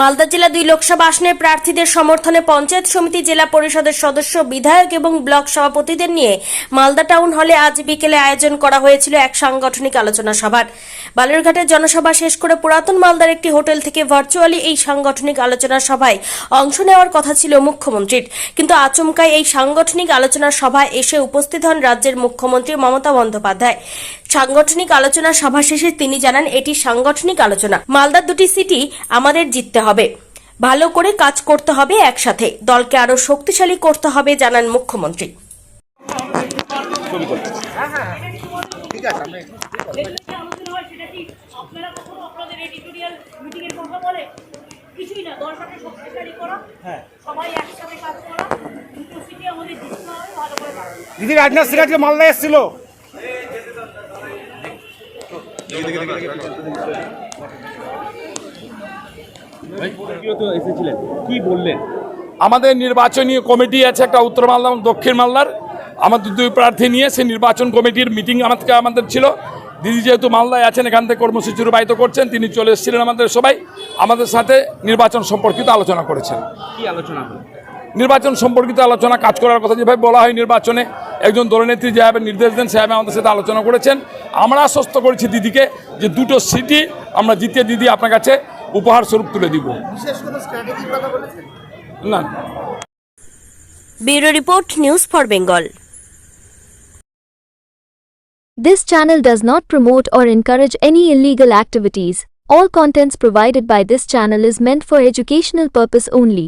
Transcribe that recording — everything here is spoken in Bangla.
মালদা জেলা দুই লোকসভা আসনের প্রার্থীদের সমর্থনে পঞ্চায়েত সমিতি জেলা পরিষদের সদস্য, বিধায়ক এবং ব্লক সভাপতিদের নিয়ে মালদা টাউন হলে আজ বিকেলে আয়োজন করা হয়েছিল এক সাংগঠনিক আলোচনা সভার। বালুরঘাটের জনসভা শেষ করে পুরাতন মালদার একটি হোটেল থেকে ভার্চুয়ালি এই সাংগঠনিক আলোচনা সভায় অংশ নেওয়ার কথা ছিল মুখ্যমন্ত্রীর। কিন্তু আচমকায় এই সাংগঠনিক আলোচনা সভায় এসে উপস্থিত হন রাজ্যের মুখ্যমন্ত্রী মমতা বন্দ্যোপাধ্যায়। সাংগঠনিক আলোচনা সভা শেষে তিনি জানান, এটি সাংগঠনিক আলোচনা। মালদার দুটি সিটি আমাদের জিততে হবে। ভালো করে কাজ করতে হবে একসাথে। দলকে আরও শক্তিশালী করতে হবে, জানান মুখ্যমন্ত্রী। দিদি, রাজনাথ সিং আজকে মালদা এসেছিল। কি বললেন আমাদের নির্বাচনী কমিটি আছে একটা উত্তর মালদা এবং দক্ষিণ মালদার। আমাদের দুই প্রার্থী নিয়ে সেই নির্বাচন কমিটির মিটিং আমাদেরকে আমাদের ছিল। দিদি যেহেতু মালদায় আছেন এখান থেকে কর্মসূচি রূপায়িত করছেন তিনি চলে এসেছিলেন আমাদের সবাই। আমাদের সাথে নির্বাচন সম্পর্কিত আলোচনা করেছেন। কি আলোচনা নির্বাচন সম্পর্কিত আলোচনা কাজ করার কথা যেভাবে বলা হয় নির্বাচনে। একজন দলনেত্রী যেভাবে নির্দেশ দেন সেভাবে আমাদের সাথে আলোচনা করেছেন আমরা আশ্বস্ত করেছি দিদিকে যে দুটো সিটি আমরা জিতে দিদি আপনার কাছে উপহার স্বরূপ তুলে দিব না না। Bureau report news for Bengal This channel does not promote or encourage any illegal activities. All contents provided by this channel is meant for educational purpose only.